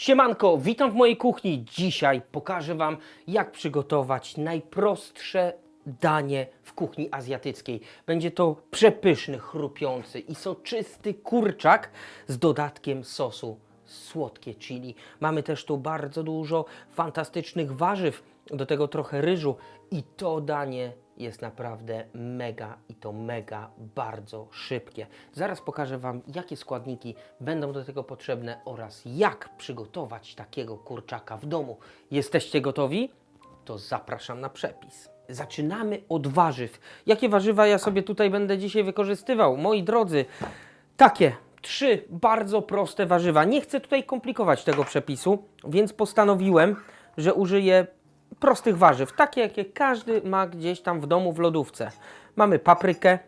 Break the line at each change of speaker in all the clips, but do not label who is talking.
Siemanko, witam w mojej kuchni. Dzisiaj pokażę Wam, jak przygotować najprostsze danie w kuchni azjatyckiej. Będzie to przepyszny, chrupiący i soczysty kurczak z dodatkiem sosu słodkie chili. Mamy też tu bardzo dużo fantastycznych warzyw, do tego trochę ryżu i to danie jest naprawdę mega i to mega bardzo szybkie. Zaraz pokażę Wam, jakie składniki będą do tego potrzebne oraz jak przygotować takiego kurczaka w domu. Jesteście gotowi? To zapraszam na przepis. Zaczynamy od warzyw. Jakie warzywa ja sobie tutaj będę dzisiaj wykorzystywał? Moi drodzy, takie trzy bardzo proste warzywa. Nie chcę tutaj komplikować tego przepisu, więc postanowiłem, że użyję prostych warzyw, takie jakie każdy ma gdzieś tam w domu w lodówce. Mamy paprykę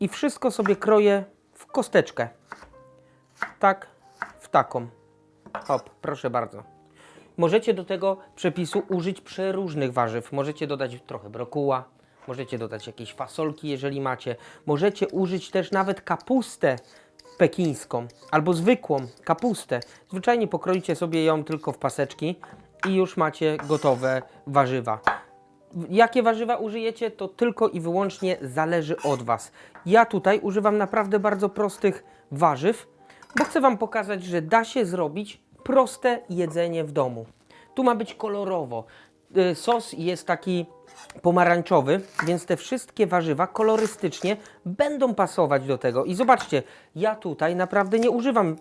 i wszystko sobie kroję w kosteczkę. Tak, w taką. Hop, proszę bardzo. Możecie do tego przepisu użyć przeróżnych warzyw. Możecie dodać trochę brokuła, możecie dodać jakieś fasolki, jeżeli macie. Możecie użyć też nawet kapustę pekińską albo zwykłą kapustę. Zwyczajnie pokroicie sobie ją tylko w paseczki i już macie gotowe warzywa. Jakie warzywa użyjecie, to tylko i wyłącznie zależy od Was. Ja tutaj używam naprawdę bardzo prostych warzyw, bo chcę Wam pokazać, że da się zrobić proste jedzenie w domu. Tu ma być kolorowo. Y, Sos jest taki pomarańczowy, więc te wszystkie warzywa kolorystycznie będą pasować do tego. I zobaczcie, ja tutaj naprawdę nie używam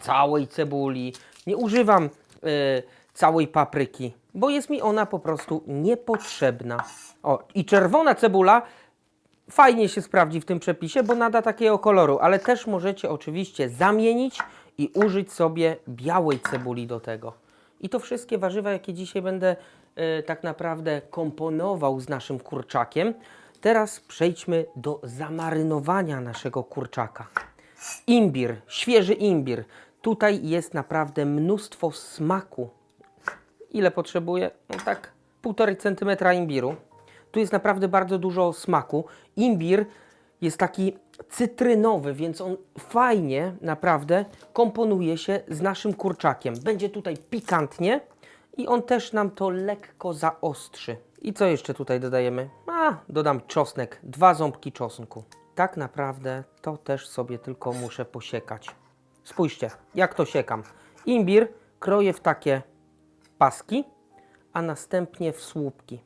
całej cebuli, nie używam y, całej papryki, bo jest mi ona po prostu niepotrzebna. O, i czerwona cebula fajnie się sprawdzi w tym przepisie, bo nada takiego koloru, ale też możecie oczywiście zamienić i użyć sobie białej cebuli do tego. I to wszystkie warzywa, jakie dzisiaj będę e, tak naprawdę komponował z naszym kurczakiem. Teraz przejdźmy do zamarynowania naszego kurczaka. Imbir, świeży imbir. Tutaj jest naprawdę mnóstwo smaku. Ile potrzebuję? No tak, 1,5 cm imbiru. Tu jest naprawdę bardzo dużo smaku. Imbir jest taki cytrynowy, więc on fajnie naprawdę komponuje się z naszym kurczakiem. Będzie tutaj pikantnie i on też nam to lekko zaostrzy. I co jeszcze tutaj dodajemy? A, dodam czosnek, dwa ząbki czosnku. Tak naprawdę to też sobie tylko muszę posiekać. Spójrzcie, jak to siekam. Imbir kroję w takie paski, a następnie w słupki.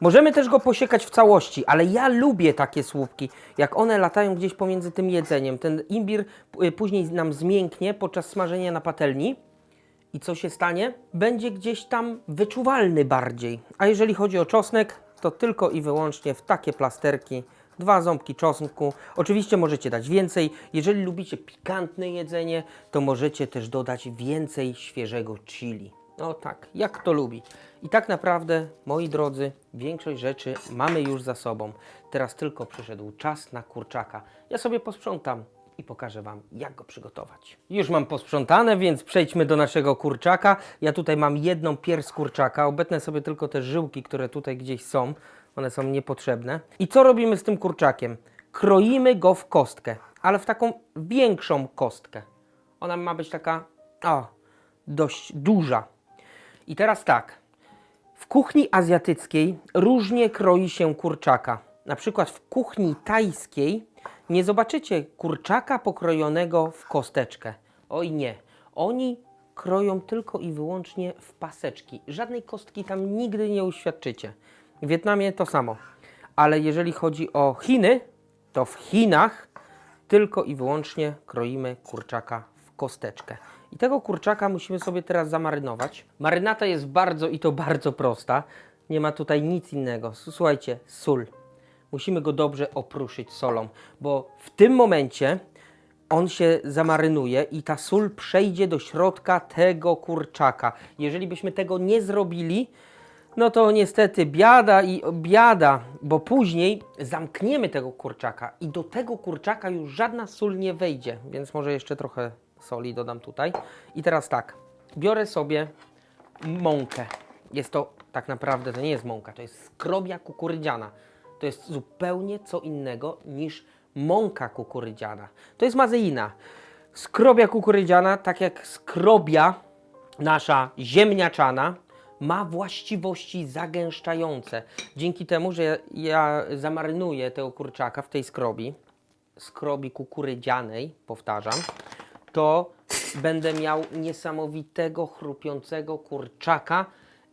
Możemy też go posiekać w całości, ale ja lubię takie słupki, jak one latają gdzieś pomiędzy tym jedzeniem. Ten imbir y, później nam zmięknie podczas smażenia na patelni. I co się stanie? Będzie gdzieś tam wyczuwalny bardziej. A jeżeli chodzi o czosnek, to tylko i wyłącznie w takie plasterki. Dwa ząbki czosnku. Oczywiście możecie dać więcej. Jeżeli lubicie pikantne jedzenie, to możecie też dodać więcej świeżego chili. No tak, jak kto lubi. I tak naprawdę, moi drodzy, większość rzeczy mamy już za sobą. Teraz tylko przyszedł czas na kurczaka. Ja sobie posprzątam i pokażę Wam, jak go przygotować. Już mam posprzątane, więc przejdźmy do naszego kurczaka. Ja tutaj mam jedną pierś kurczaka. Obetnę sobie tylko te żyłki, które tutaj gdzieś są. One są niepotrzebne. I co robimy z tym kurczakiem? Kroimy go w kostkę, ale w taką większą kostkę. Ona ma być taka, o, dość duża. I teraz tak. W kuchni azjatyckiej różnie kroi się kurczaka. Na przykład w kuchni tajskiej nie zobaczycie kurczaka pokrojonego w kosteczkę. Oj nie. Oni kroją tylko i wyłącznie w paseczki. Żadnej kostki tam nigdy nie uświadczycie. W Wietnamie to samo. Ale jeżeli chodzi o Chiny, to w Chinach tylko i wyłącznie kroimy kurczaka w kosteczkę. I tego kurczaka musimy sobie teraz zamarynować. Marynata jest bardzo i to bardzo prosta. Nie ma tutaj nic innego. Słuchajcie, sól. Musimy go dobrze opruszyć solą, bo w tym momencie on się zamarynuje i ta sól przejdzie do środka tego kurczaka. Jeżeli byśmy tego nie zrobili, no to niestety biada i biada, bo później zamkniemy tego kurczaka i do tego kurczaka już żadna sól nie wejdzie, więc może jeszcze trochę soli dodam tutaj. I teraz tak, biorę sobie mąkę. Jest to tak naprawdę, to nie jest mąka, to jest skrobia kukurydziana. To jest zupełnie co innego niż mąka kukurydziana. To jest mazeina. Skrobia kukurydziana, tak jak skrobia nasza ziemniaczana, ma właściwości zagęszczające. Dzięki temu, że ja zamarynuję tego kurczaka w tej skrobi, skrobi kukurydzianej, powtarzam, to będę miał niesamowitego, chrupiącego kurczaka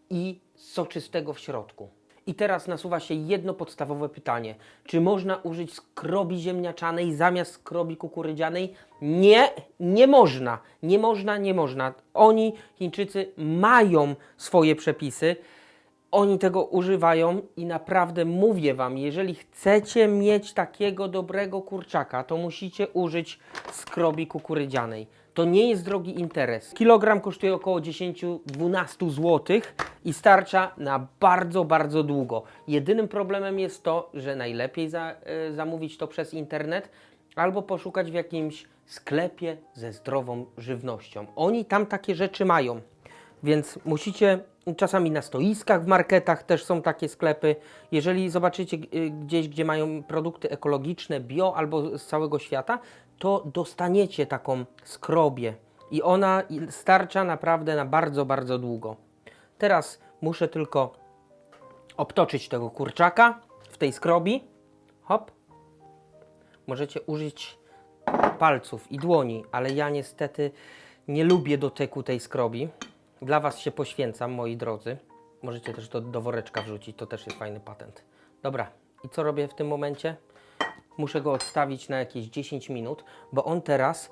i soczystego w środku. I teraz nasuwa się jedno podstawowe pytanie. Czy można użyć skrobi ziemniaczanej zamiast skrobi kukurydzianej? Nie, nie można. Nie można, nie można. Oni, Chińczycy, mają swoje przepisy. Oni tego używają i naprawdę mówię Wam, jeżeli chcecie mieć takiego dobrego kurczaka, to musicie użyć skrobi kukurydzianej. To nie jest drogi interes. Kilogram kosztuje około 10-12 zł i starcza na bardzo, bardzo długo. Jedynym problemem jest to, że najlepiej za, y, zamówić to przez internet albo poszukać w jakimś sklepie ze zdrową żywnością. Oni tam takie rzeczy mają. Więc musicie czasami na stoiskach w marketach też są takie sklepy. Jeżeli zobaczycie y, gdzieś, gdzie mają produkty ekologiczne, bio albo z całego świata, to dostaniecie taką skrobię i ona starcza naprawdę na bardzo, bardzo długo. Teraz muszę tylko obtoczyć tego kurczaka w tej skrobi. Hop. Możecie użyć palców i dłoni, ale ja niestety nie lubię dotyku tej skrobi. Dla Was się poświęcam, moi drodzy. Możecie też to do woreczka wrzucić, to też jest fajny patent. Dobra, i co robię w tym momencie? Muszę go odstawić na jakieś 10 minut, bo on teraz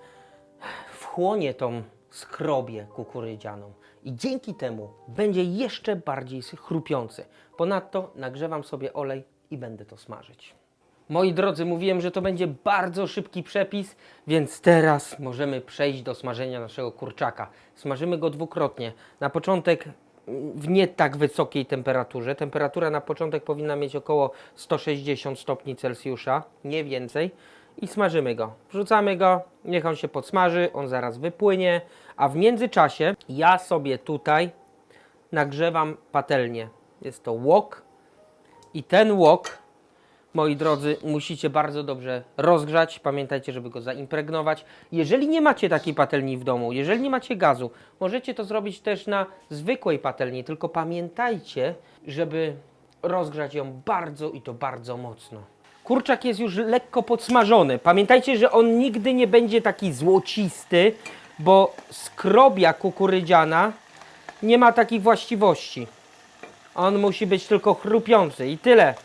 wchłonie tą skrobię kukurydzianą i dzięki temu będzie jeszcze bardziej chrupiący. Ponadto nagrzewam sobie olej i będę to smażyć. Moi drodzy, mówiłem, że to będzie bardzo szybki przepis, więc teraz możemy przejść do smażenia naszego kurczaka. Smażymy go dwukrotnie. Na początek w nie tak wysokiej temperaturze. Temperatura na początek powinna mieć około 160 stopni Celsjusza, nie więcej. I smażymy go. Wrzucamy go, niech on się podsmaży, on zaraz wypłynie. A w międzyczasie ja sobie tutaj nagrzewam patelnię. Jest to łok i ten łok moi drodzy, musicie bardzo dobrze rozgrzać. Pamiętajcie, żeby go zaimpregnować. Jeżeli nie macie takiej patelni w domu, jeżeli nie macie gazu, możecie to zrobić też na zwykłej patelni, tylko pamiętajcie, żeby rozgrzać ją bardzo i to bardzo mocno. Kurczak jest już lekko podsmażony. Pamiętajcie, że on nigdy nie będzie taki złocisty, bo skrobia kukurydziana nie ma takich właściwości. On musi być tylko chrupiący i tyle.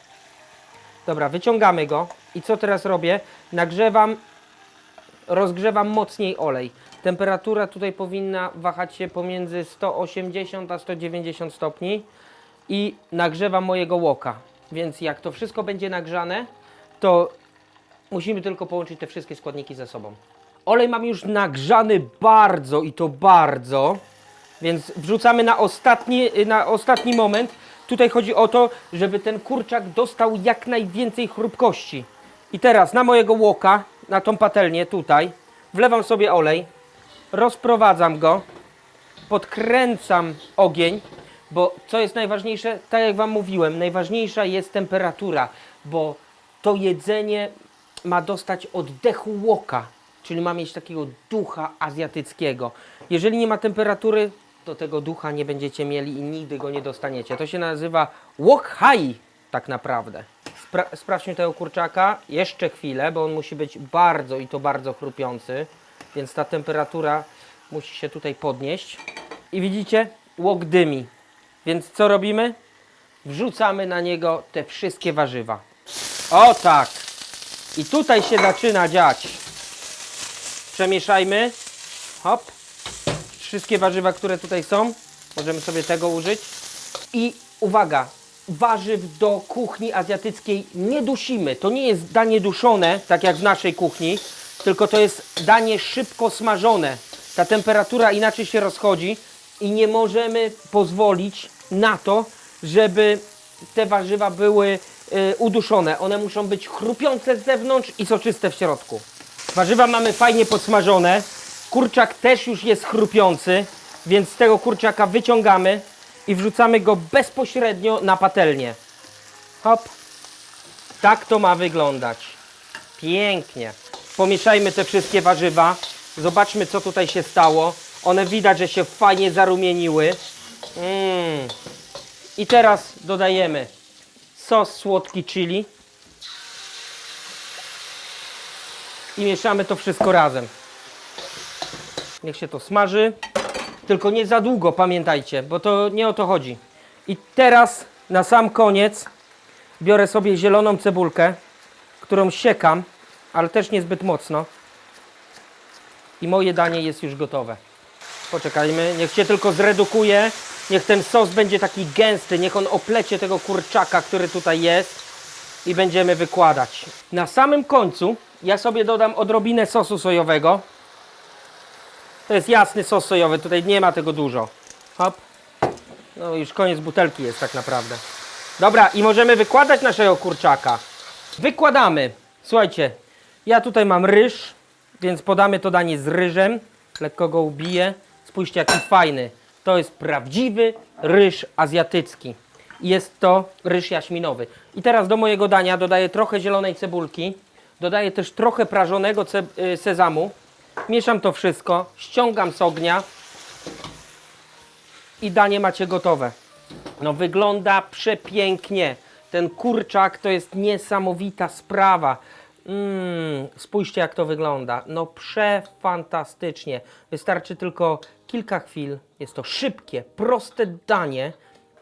Dobra, wyciągamy go. I co teraz robię? Nagrzewam, rozgrzewam mocniej olej. Temperatura tutaj powinna wahać się pomiędzy 180 a 190 stopni. I nagrzewam mojego łoka. Więc jak to wszystko będzie nagrzane, to musimy tylko połączyć te wszystkie składniki ze sobą. Olej mam już nagrzany bardzo i to bardzo. Więc wrzucamy na ostatni, na ostatni moment. Tutaj chodzi o to, żeby ten kurczak dostał jak najwięcej chrupkości. I teraz na mojego łoka, na tą patelnię tutaj, wlewam sobie olej, rozprowadzam go, podkręcam ogień, bo co jest najważniejsze, tak jak Wam mówiłem, najważniejsza jest temperatura, bo to jedzenie ma dostać oddechu łoka, czyli ma mieć takiego ducha azjatyckiego. Jeżeli nie ma temperatury, to tego ducha nie będziecie mieli i nigdy go nie dostaniecie. To się nazywa wok hai, tak naprawdę. Spra- sprawdźmy tego kurczaka jeszcze chwilę, bo on musi być bardzo i to bardzo chrupiący, więc ta temperatura musi się tutaj podnieść. I widzicie, łok dymi. Więc co robimy? Wrzucamy na niego te wszystkie warzywa. O tak! I tutaj się zaczyna dziać. Przemieszajmy. Hop. Wszystkie warzywa, które tutaj są. Możemy sobie tego użyć. I uwaga, warzyw do kuchni azjatyckiej nie dusimy. To nie jest danie duszone, tak jak w naszej kuchni, tylko to jest danie szybko smażone. Ta temperatura inaczej się rozchodzi i nie możemy pozwolić na to, żeby te warzywa były y, uduszone. One muszą być chrupiące z zewnątrz i soczyste w środku. Warzywa mamy fajnie podsmażone. Kurczak też już jest chrupiący, więc z tego kurczaka wyciągamy i wrzucamy go bezpośrednio na patelnię. Hop. Tak to ma wyglądać. Pięknie. Pomieszajmy te wszystkie warzywa. Zobaczmy, co tutaj się stało. One widać, że się fajnie zarumieniły. Mm. I teraz dodajemy sos słodki chili. I mieszamy to wszystko razem. Niech się to smaży. Tylko nie za długo, pamiętajcie, bo to nie o to chodzi. I teraz na sam koniec biorę sobie zieloną cebulkę, którą siekam, ale też niezbyt mocno. I moje danie jest już gotowe. Poczekajmy, niech się tylko zredukuje. Niech ten sos będzie taki gęsty, niech on oplecie tego kurczaka, który tutaj jest. I będziemy wykładać. Na samym końcu ja sobie dodam odrobinę sosu sojowego. To jest jasny sos sojowy, tutaj nie ma tego dużo. Hop. No już koniec butelki jest tak naprawdę. Dobra, i możemy wykładać naszego kurczaka. Wykładamy. Słuchajcie, ja tutaj mam ryż, więc podamy to danie z ryżem. Lekko go ubiję. Spójrzcie, jaki fajny. To jest prawdziwy ryż azjatycki. Jest to ryż jaśminowy. I teraz do mojego dania dodaję trochę zielonej cebulki. Dodaję też trochę prażonego y, sezamu. Mieszam to wszystko, ściągam z ognia i danie macie gotowe. No wygląda przepięknie. Ten kurczak to jest niesamowita sprawa. Mm, spójrzcie jak to wygląda. No przefantastycznie. Wystarczy tylko kilka chwil. Jest to szybkie, proste danie.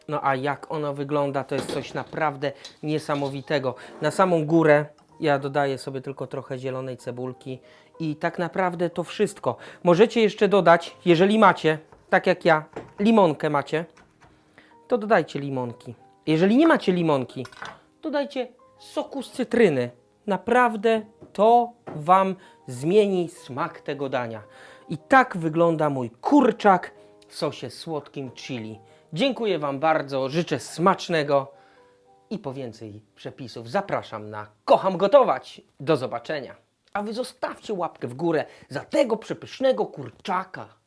No a jak ono wygląda, to jest coś naprawdę niesamowitego. Na samą górę ja dodaję sobie tylko trochę zielonej cebulki i tak naprawdę to wszystko. Możecie jeszcze dodać, jeżeli macie, tak jak ja, limonkę macie, to dodajcie limonki. Jeżeli nie macie limonki, dodajcie soku z cytryny. Naprawdę to Wam zmieni smak tego dania. I tak wygląda mój kurczak w sosie słodkim chili. Dziękuję Wam bardzo, życzę smacznego i po więcej przepisów zapraszam na Kocham Gotować. Do zobaczenia. A Wy zostawcie łapkę w górę za tego przepysznego kurczaka.